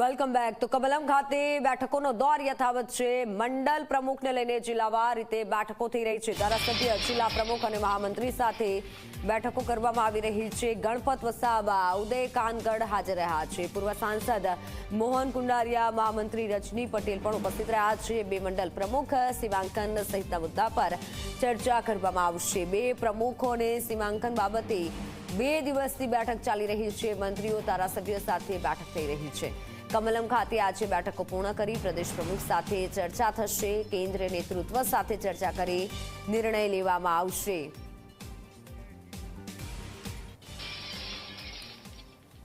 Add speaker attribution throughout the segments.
Speaker 1: Welcome back તો કમલમ ખાતે બેઠકોનો દોર યથાવત છે. મંડળ પ્રમુખને લઈને જિલ્લાવાર રીતે બેઠકો થઈ રહી છે. ધારાસભ્ય, જિલ્લા પ્રમુખ અને મહામંત્રી સાથે બેઠકો કરવામાં આવી રહી છે. ગણપત વસાવા ઉદય કાનગઢ હાજર રહ્યા છે. પૂર્વ સાંસદ મોહન કુંડારિયા, મહામંત્રી રજની પટેલ પણ ઉપસ્થિત રહ્યા છે. બે મંડળ પ્રમુખ સીમાંકન સહિતના મુદ્દા પર ચર્ચા કરવામાં આવશે. બે પ્રમુખોને સીમાંકન બાબતે બે દિવસની બેઠક ચાલી રહી છે. મંત્રીઓ, ધારાસભ્યો સાથે બેઠક થઈ રહી છે. કમલમ ખાતે આજે બેઠકો પૂર્ણ કરી પ્રદેશ પ્રમુખ સાથે ચર્ચા થશે. કેન્દ્ર નેતૃત્વ સાથે ચર્ચા કરી નિર્ણય લેવામાં આવશે.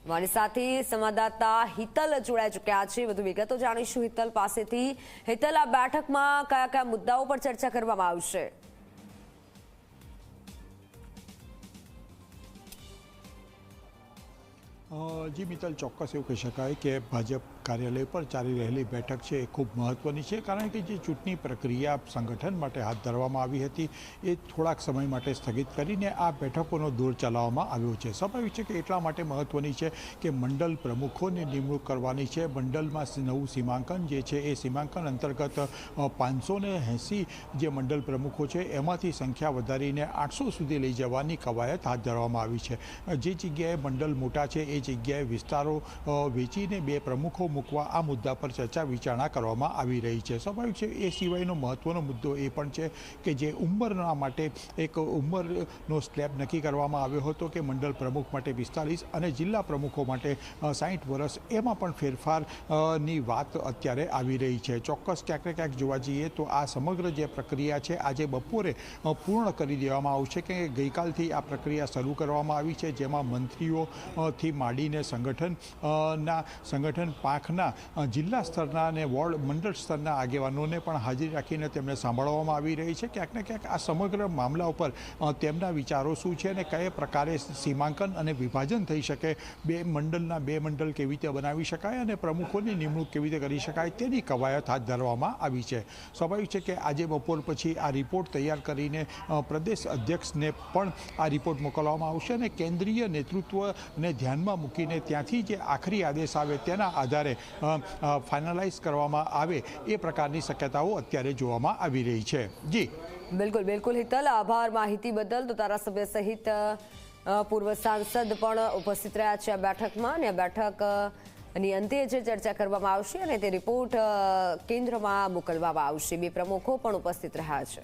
Speaker 1: મારી સાથે સંવાદદાતા હિતલ જોડાઈ ચૂક્યા છે. વધુ વિગતો જાણીશું હિતલ પાસેથી. હિતલ, આ બેઠકમાં કયા કયા મુદ્દાઓ પર ચર્ચા કરવામાં આવશે?
Speaker 2: જી મિત્તલ, ચોક્કસ એવું કહી શકાય કે ભાજપ કાર્યાલય પર ચાલી રહેલી બેઠક છે એ ખૂબ મહત્ત્વની છે. કારણ કે જે ચૂંટણી પ્રક્રિયા સંગઠન માટે હાથ ધરવામાં આવી હતી, એ થોડાક સમય માટે સ્થગિત કરીને આ બેઠકોનો દોર ચલાવવામાં આવ્યો છે. સ્વાભાવિક છે કે એટલા માટે મહત્ત્વની છે કે મંડળ પ્રમુખોની નિમણૂક કરવાની છે. મંડળમાં નવું સીમાંકન જે છે એ સીમાંકન અંતર્ગત પાંચસો એંસી જે મંડળ પ્રમુખો છે એમાંથી સંખ્યા વધારીને આઠસો સુધી લઈ જવાની કવાયત હાથ ધરવામાં આવી છે. જે જગ્યાએ મંડળ મોટા છે એ જગ્યાએ વિસ્તારો વેચીને બે પ્રમુખો મૂકવા આ મુદ્દા પર ચર્ચા વિચારણા કરવામાં આવી રહી છે. સ્વાભાવિક છે, એ સિવાયનો મહત્ત્વનો મુદ્દો એ પણ છે કે જે ઉંમરના માટે એક ઉંમરનો સ્લેબ નક્કી કરવામાં આવ્યો હતો કે મંડળ પ્રમુખ માટે પિસ્તાલીસ અને જિલ્લા પ્રમુખો માટે સાઠ વર્ષ, એમાં પણ ફેરફારની વાત અત્યારે આવી રહી છે. ચોક્કસ ક્યાંક ક્યાંક જોવા જઈએ તો આ સમગ્ર જે પ્રક્રિયા છે, આજે બપોરે પૂર્ણ કરી દેવામાં આવશે કે ગઈકાલથી આ પ્રક્રિયા શરૂ કરવામાં આવી છે, જેમાં મંત્રીઓથી થી માંડીને સંગઠન ના, સંગઠન પાંખના જિલ્લા સ્તરના અને વોર્ડ મંડળ સ્તરના આગેવાનોને પણ હાજરી રાખીને તેમને સાંભળવામાં આવી રહી છે. ક્યાંક ને ક્યાંક આ સમગ્ર મામલા ઉપર તેમના વિચારો શું છે અને કયા પ્રકારે સીમાંકન અને વિભાજન થઈ શકે? બે મંડળના બે મંડળ કેવી રીતે બનાવી શકાય અને પ્રમુખોની નિમણૂક કેવી રીતે કરી શકાય તેની કવાયત હાથ ધરવામાં આવી છે. સ્વાભાવિક છે કે આજે બપોર પછી આ રિપોર્ટ તૈયાર કરીને પ્રદેશ અધ્યક્ષને પણ આ રિપોર્ટ મોકલવામાં આવશે અને કેન્દ્રીય નેતૃત્વને ધ્યાનમાં મૂકીને ત્યાંથી જે આખરી આદેશ આવે તેના આધારે ફાઇનલાઇઝ કરવામાં આવે એ પ્રકારની શક્યતાઓ અત્યારે જોવામાં આવી રહી છે. જી.
Speaker 1: બિલકુલ બિલકુલ હિતલ, આભાર માહિતી બદલ. તો ધારાસભ્ય સહિત પૂર્વ સાંસદ પણ ઉપસ્થિત રહ્યા છે આ બેઠકમાં અને આ બેઠકની અંતે જે ચર્ચા કરવામાં આવશે અને તે રિપોર્ટ કેન્દ્રમાં મોકલવામાં આવશે. બે પ્રમુખો પણ ઉપસ્થિત રહ્યા છે.